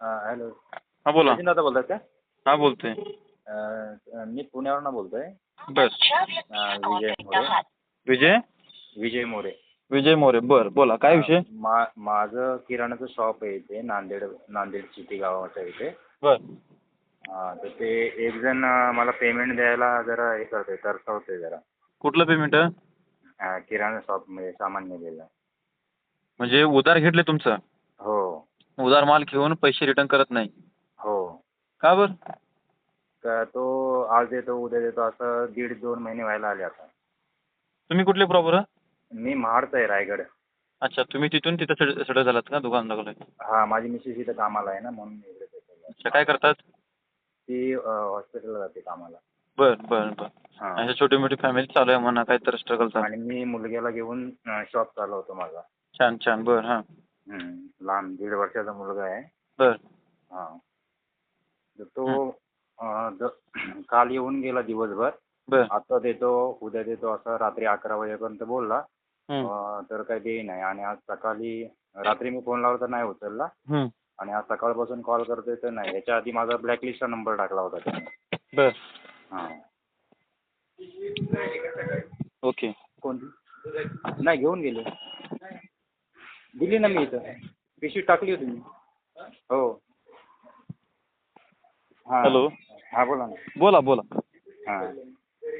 Hello हा बोला. दादा बोलतात का? हा बोलतोय. मी पुण्यावरनं बोलतोय. बर विजय मोरे. विजय? विजय मोरे. विजय मोरे बर बोला काय विषय? मा माझं किराणाचं शॉप आहे इथे नांदेड नांदेड सिटी गावाच्या इथे. बर. हां तर ते एक जण मला पेमेंट द्यायला जरा हे करतोय तरसावतोय जरा. कुठलं पेमेंट किराणा शॉपमध्ये सामान नेलेलं. म्हणजे उधार घेतले तुमचं? हो. उधार माल घेऊन पैसे रिटर्न करत नाही. हो. का बर? तर तो आज देतो उद्या देतो असं दीड दोन महिने व्हायला आले आता. तुम्ही कुठले प्रॉपर मी महाडचा आहे रायगड. अच्छा तुम्ही तिथून तिथं सेट सेटल झालात का दुकान दाखवलंय? हां माझी मिसेस इथं कामाला आहे ना म्हणून मी इकडे settle झालो. अच्छा काय करतात? ती हॉस्पिटलला जाते कामाला. बर बर बर. हां. अशा छोटी मोठी फॅमिली चालू आहे म्हणा काहीतरी स्ट्रगल चालू आणि मी मुलग्याला घेऊन शॉप चालवतो माझा. छान छान बर हां. लहान दीड वर्षाचा मुलगा आहे. बर. हां. तर तो अं, ज- काल येऊन गेला दिवसभर. बर. आता देतो उद्या देतो असं रात्री अकरा वाजेपर्यंत बोलला. हम्म, अं, तर काही देई नाही. आणि आज सकाळी रात्री मी फोन लावला तर नाही उचलला. हम्म, आणि आज सकाळपासून कॉल करतोय तर नाही. याच्या आधी माझा ब्लॅकलिस्टचा नंबर टाकला होता त्याने. बर. हां. ओके. कोणती? नाही घेऊन गेले. दिली ना मी इथं. पिशवी टाकली होती मी. हो. हां. हॅलो हां बोला ना. बोला बोला. हां.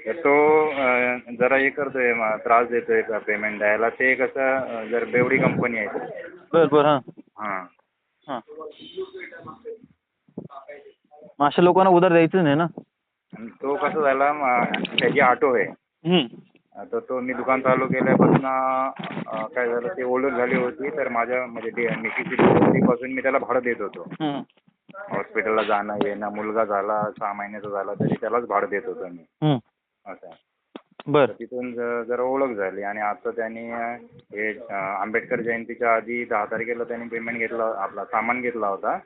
तर तो अं, जरा हे करतोय म- त्रास देतोय का पेमेंट द्यायला? ते कसं अं, जर बेवडी कंपनी आहे. बर बर हां. हां. हां. मग अशा लोकांना उधार द्यायचं नाही ना? आणि तो कसं झाला म- त्याची ऑटो आहे. हम्म, तर तो मी दुकान चालू केल्यापासून काय झालं ते ओळख झाली होती. तर माझ्या म्हणजे डे मिशीची डिलिव्हरीपासून मी त्याला भाडं देत होतो. हॉस्पिटलला जाणं येणं मुलगा झाला सहा महिन्याचा झाला तरी त्यालाच भाडं देत होतो मी. असं. बर. तिथून जरा ओळख झाली. आणि आता त्यांनी हे आंबेडकर जयंतीच्या आधी दहा तारखेला त्यांनी पेमेंट घेतला आपला सामान घेतला होता.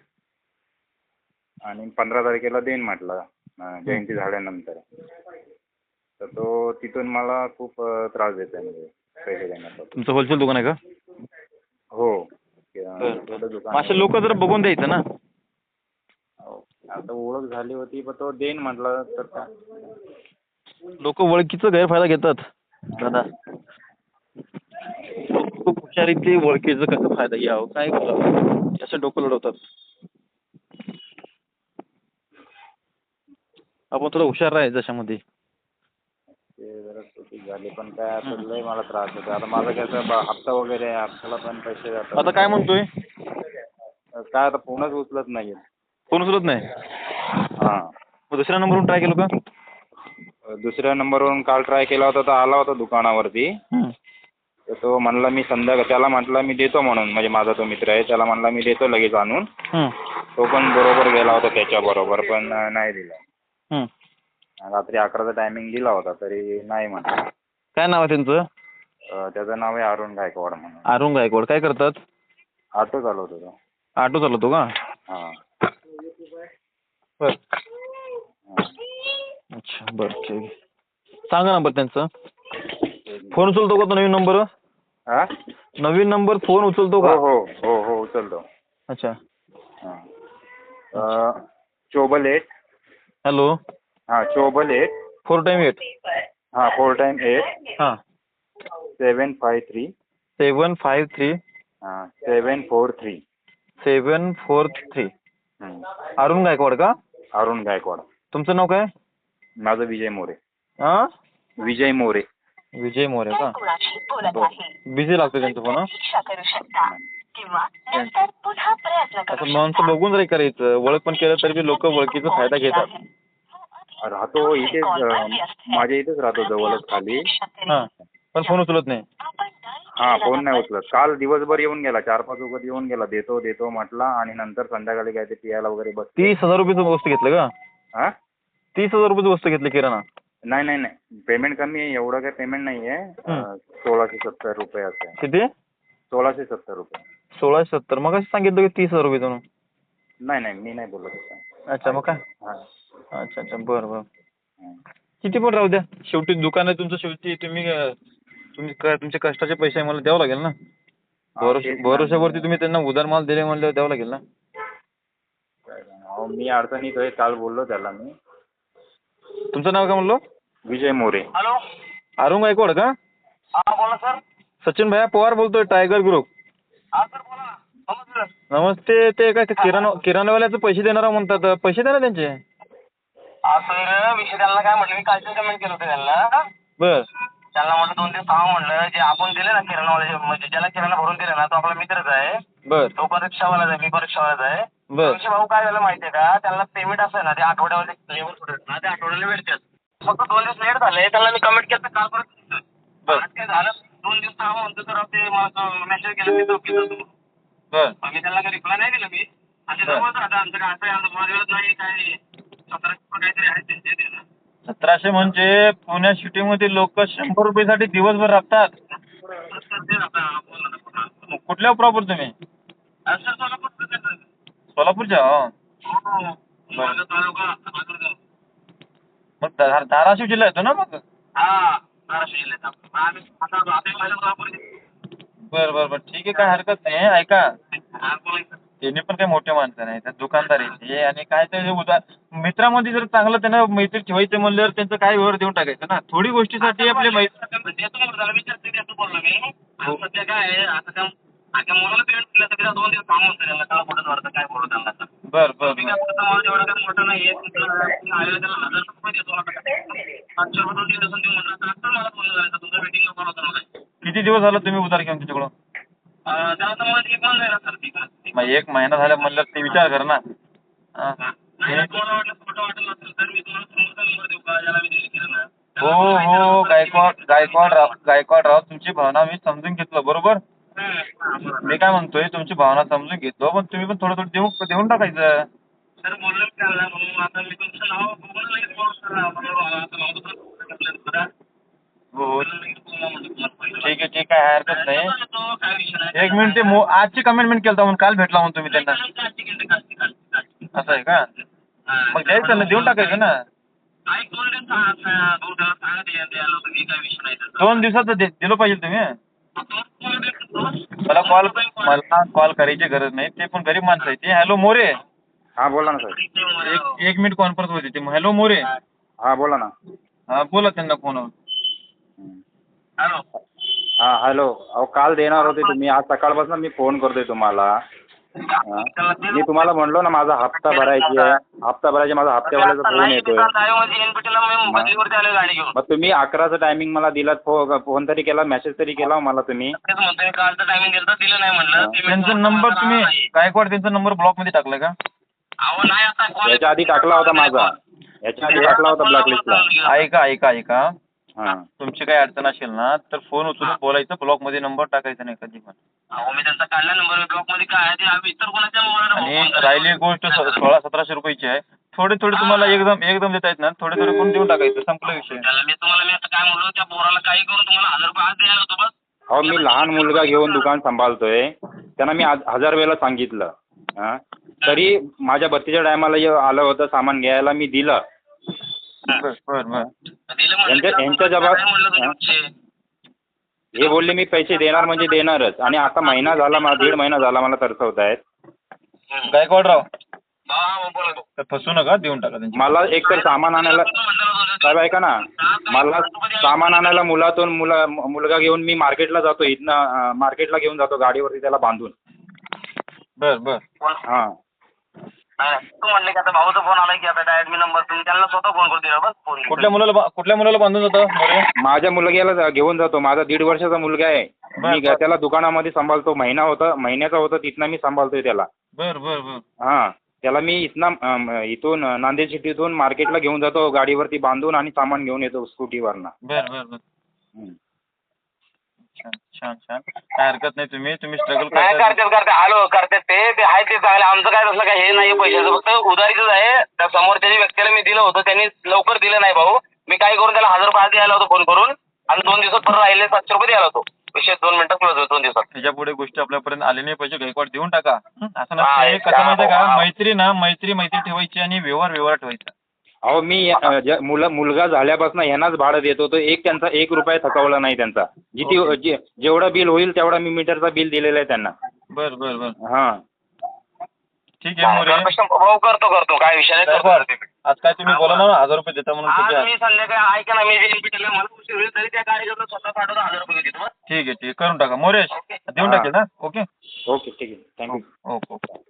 आणि पंधरा तारखेला देईन म्हटलं जयंती झाल्यानंतर. तर तो तिथून मला खूप त्रास देतोय म्हणजे पैसे देण्यासाठी तुमचं होलसेल दुकान आहे का? हो. बर छोटं दुकान मग असे आहे. लोक जरा बघून द्यायचं ना? हो. आता ओळख झाली होती पण तो देईन म्हटलं तर काय? लोक ओळखीचा गैरफायदा घेतात. दादा. खूप हुशारीतली ओळखीचं कसं फायदा घ्यावं? काय करावं? असं डोकं लढवतात. आपण थोडं हुशार राहायचं त्याच्यामध्ये ते जरा चुकीच झाली पण काय आता लय मला त्रास होतो आता माझा कसं ब- हप्ता वगैरे आहे हप्त्याला पण पैसे जातात. आता काय म्हणतोय? काय आता फोनच उचलत नाही. फोन उचलत नाही? हां. मग दुसऱ्या नंबरवरून ट्राय केलं का? दुसऱ्या नंबरवरून काल ट्राय केला होता तर आला होता दुकानावरती. हम्म. तर तो म्हणला मी संध्याकाळ त्याला म्हटलं मी देतो म्हणून. म्हणजे माझा तो मित्र आहे त्याला म्हणला मी देतो लगेच आणून. हम्म. तो पण बरोबर गेला होता त्याच्याबरोबर पण अं, नाही दिला. हम्म. रात्री अकराचा टायमिंग दिला होता तरी नाही म्हटलं काय नाव आहे त्यांचं? अं, त्याचं नाव आहे अरुण गायकवाड म्हणून. अरुण गायकवाड काय करतात? ऑटो चालवतो तो. ऑटो चालवतो का? हां. बर. हां अच्छा बरं ठीक आहे. सांगा नंबर त्यांचा. फोन उचलतो का तो नवीन नंबर? हा? नवीन नंबर फोन उचलतो हो का हो हो हो उचलतो. अच्छा. हां. अं, चोबल एट. हॅलो. हां double eight four time eight हां फोर टाईम एट हां. Seven five three seven five three हां seven four three seven four three हं. अरुण गायकवाड का? अरुण गायकवाड. तुमचं नाव काय? माझं विजय मोरे. हां विजय मोरे. विजय मोरे का? कुणाशी बोलत आहे बिझी लागतो त्यांचं फोन हं? प्रतीक्षा करू शकता. किंवा नंतर पुन्हा प्रयत्न करू असं माणसं बघून जरी करायचं ओळख पण केलं तरी बी लोक ओळखीचा फायदा घेतात. राहतो इथेच माझ्या इथेच राहतो जवळच खाली. हां पण फोन उचलत नाही. हां फोन नाही उचलत. काल दिवसभर येऊन गेला चार पाच वगैरे येऊन गेला देतो देतो म्हटला आणि नंतर संध्याकाळी काय ते पियाला वगैरे बस तीस हजार रुपयाचं वस्तू घेतलं का? हां? तीस हजार रुपयाची वस्तू घेतली किराणा. नाही नाही नाही. पेमेंट कमी आहे एवढं काही पेमेंट नाही आहे. सोळाशे सत्तर रुपये असं. आहे किती? सोळाशे सत्तर रुपये. सोळाशे सत्तर. मग सांगितलं की तीस हजार रुपये नाही नाही मी नाही बोलत अच्छा मग काय? हां. अच्छा अच्छा. बरं बरं. हं. किती पण राहू द्या. शेवटी दुकान आहे तुमचं शेवटी तुम्ही तुम्ही क- तुमचे कष्टाचे पैसे मला द्यावं लागेल ना? हा, भरोशा. भरोशावरती तुम्ही त्यांना उधार माल दिले म्हणल्यावर द्यावं लागेल ना? अहो मी अडचणीत आहे काल बोललो त्याला मी. तुमचं नाव काय म्हणलो? विजय मोरे. हॅलो. अरुण गायकवाड का? हा बोला सर. सचिन भैया पवार बोलतोय टायगर ग्रुप. हा सर बोला. नमस्ते ते काय ते किराणा किराणावाल्याचे पैसे देणार म्हणतात. पैसे द्या ना त्यांचे. सर विषय त्यांना काय म्हटलं? मी कालचे कमेंट केलं होतं त्यांना. बर. त्यांना म्हटलं दोन दिवस थांबा म्हटलं जे आपण दिले ना किराणावाले म्हणजे ज्याला किराणा भरून दिले ना तो आपला मित्रच आहे. बर. तो पण रिक्षावालाच आहे मी पण रिक्षावालाच आहे. बर. विषय भाऊ काय झालं माहितीये का? त्यांना पेमेंट असं ना ते आठवड्यावर लेबर सोडत ना ते आठवड्याला भेटतात. फक्त दोन दिवस लेट झाले त्यांना मी कमेंट केलं काल परत बर. काय झालं? दोन दिवस थांबा म्हणतो तर ते मेसेज केलं मी चौकीचं होतो. बर. मी त्यांना काही रिप्लाय नाही दिला मी. आता आमचं काय असं आहे, आमचं नाही काय आहे सतराशे म्हणजे पुण्या सिटीमध्ये लोक शंभर रुपयासाठी दिवसभर राबतात. कुठल्या प्रॉपर तुम्ही. सोलापूरच्या? हो. मग धाराशिव जिल्हा येतो ना मग? हा बर बर बर. ठीक आहे काय हरकत नाही. ऐका. हा. त्यांनी पण काही मोठे माणसं नाही त्या दुकानदार आहेत ते आणि काय ते उदा मित्रामध्ये जर चांगलं त्यांना मैत्री ठेवायचं म्हणल्यावर त्यांचं काय व्यवहार देऊन टाकायचं ना? थोडी गोष्टीसाठी आपले मै देतो म्हणून त्याला विचारते देतो बोललो मी. आणि सध्या काय आहे आता त्या आता मुलाला पेमेंट दिल्यासाठी त्याला दोन दिवस थांबून काय बोलत वाटतं काय बोलत त्यांना आता. बर बर मी काय फक्त मला एवढं काही मोठं नाहीये तुमचं आलेलं त्याला हजार रुपये देतो आता. पाचशे रुपये दोन तीन दिवसांनी देऊ म्हटलं तर आता मला फोन झाला तुमचा वेटिंग कॉल होता मला. किती दिवस झालं तुम्ही उधार घेऊन तिच्याकडून? अं, त्याला तर मला पण जायला सर. मग एक महिना झाला म्हणल्यावर ते विचार कर ना. हा. हो हो गायकवाड गायकवाड राव गायकवाड राव तुमची भावना मी समजून घेतलं बरोबर मी काय म्हणतोय तुमची भावना समजून घेतो पण तुम्ही पण थोडं थोडं देऊ देऊन टाकायचं. हो हो. ठीक आहे ठीक आहे हरकत नाही. एक मिनिट ते आजची कमेंटमेंट केलं म्हणून काल भेटला म्हणून तुम्ही त्यांना. असं आहे का. मग द्यायचं ना देऊन टाकायचं ना. दोन दिवस सांगा, सांगा, दोन दिवस सांगा द्या- द्यायला होतं. मी काय विषय नाही त्याचा. दोन दिवसाचं दे- दिलं पाहिजे तुम्ही? दोन- दोन दिवस- दोन- मला कॉल मला कॉल करायची गरज नाही ते पण गरीब माणसं आहे ते हॅलो मोरे. हां बोला ना सर. एक एक मिनिट कॉन्फरन्स होती ते हॅलो मोरे. हां बोला ना. हा बोला त्यांना फोनवर हॅलो. हां हॅलो. अहो काल देणार होते तुम्ही. आज सकाळपासून मी फोन करतोय तुम्हाला. हां. मी तुम्हाला म्हणलो ना माझा हप्ता भरायची आहे. हप्ता भरायची माझा हप्त्यावाल्याचा फोन नाही, येतोय. मी काल दहावीमध्ये NPT ला मी बदलीवरती आलोय गाडी घेऊन. मग तुम्ही अकराचा टायमिंग मला दिलात फो फोन तरी केला मेसेज तरी केला मला तुम्ही. तेच म्हणतोय, कालचं टायमिंग दिलं तर दिलं नाही म्हणलं. Payment त्यांचा नंबर तुम्ही. गायकवाड त्यांचा नंबर ब्लॉकमध्ये टाकलाय का? अहो, नाही आता call याच्या आधी टाकला होता माझा. याच्या आधी टाकला होता ब्लॅकलिस्टला ऐका ऐका ऐका. तुमची काही अडचण असेल ना तर फोन उचलून बोलायचं ब्लॉकमध्ये नंबर टाकायचा नाही कधी पण. अहो, मी त्यांचा काढला नंबर ब्लॉकमध्ये काय आहे ते आम्ही इतर कोणाच्या मोबाईलवर आणि. राहिली गोष्ट स- सोळा सतराशे रुपयाची आहे. थोडे थोडे तुम्हाला एकदम एकदम देता येत ना थोडे थोडे करून देऊन टाकायचं संपला विषय. त्याला मी तुम्हाला मी आता काय म्हणलो त्या पोराला काही करून तुम्हाला हजार रुपये आज द्यायला होतो बस. अहो मी लहान मुलगा घेऊन दुकान सांभाळतोय. त्यांना मी आज हजार वेळेला सांगितलं. हां. तरी माझ्या बत्तीच्या टायमाला आलं होतं सामान घ्यायला मी दिलं. बर बर बर. दिलं म्हणलं यांच्या- जबाब- हा? हे बोलले मी पैसे देणार म्हणजे देणारच. आणि आता महिना झाला मला दीड महिना झाला मला तरसवत आहेत. गायकवाडराव. फसू नका देऊन टाका मला एक तर सामान आणायला साहेब ऐका ना. मला सामान आणायला मुलातून मुला मुलगा घेऊन मी मार्केटला जातो इथनं मार्केटला घेऊन जातो गाडीवरती त्याला बांधून. बर बर. हां. तू म्हणले की आता भाऊचा फोन आला की आता डायरेक्ट मी नंबर तुम्ही त्यांना स्वतः फोन करून दिला बस फोन कुठल्या मुलाला बा- कुठल्या मुलाला बांधून जातं मोरे माझ्या मुलग्याला जा- घेऊन जातो. माझा दीड वर्षाचा मुलगा आहे. बर, मी बर. त्याला दुकानामध्ये सांभाळतो. महिना होता महिन्याचा होता तिथनं मी सांभाळतोय त्याला. बर बर बर. हां त्याला मी इथनं इथून नांदेड सिटीतून मार्केटला घेऊन जातो. गाडीवरती बांधून आणि सामान घेऊन येतो स्कूटीवरनं बर बर बर. हं. छान छान छान. काय हरकत नाही तुम्ही तुम्ही स्ट्रगल नाही करता करतात करतात. हॅलो करतात ते ते आहे ते चांगलं. आमचं काय तसलं काय हे नाही पैशाचं. फक्त उधारीचंच आहे. त्या समोरच्या ज्या व्यक्तीला मी दिलं होतं. त्यांनी लवकर दिलं नाही भाऊ. मी काय करून त्याला हजार रुपये आज द्यायला होतो फोन करून. आणि दोन दिवसात परत राहिले सातशे रुपये द्यायला होतो. विषय दोन मिनिटं क्लोज होतो दोन दिवसात. त्याच्या पुढे गोष्टी आपल्यापर्यंत आले नाही. पाहिजे गायकवाड देऊन टाका. हं? असं हा, नसतं एक कसं माहितीये का? हा. मैत्री ना मैत्री मैत्री ठेवायची आणि व्यवहार व्यवहार ठेवायचा. अहो मी ज्या- मुलं मुलगा झाल्यापासून ह्यांनाच भाडं देत होतो. एक त्यांचा एक रुपया थकवला नाही त्यांचा. जिथे जे- जेवढं बिल होईल तेवढा मी मीटरचा बिल दिलेलं आहे त्यांना. बर बर बर. हां. ठीक आहे मोरे. भाऊ करतो करतो. काय विषय नाही करतो. आज काय तुम्ही बोला ना हजार रुपये देता म्हणून आज किती मी संध्याकाळी ऐका ना मी जे NPTEL ला मला उशीर होईल तरी त्या कार्यकर्ता स्वतः पाठवतो हजार रुपये देतो ठीक आहे ठीक आहे. करून टाका. मोरेश देऊन हा. टाकेल ना? ओके? ओके ठीक आहे. Thank you okay okay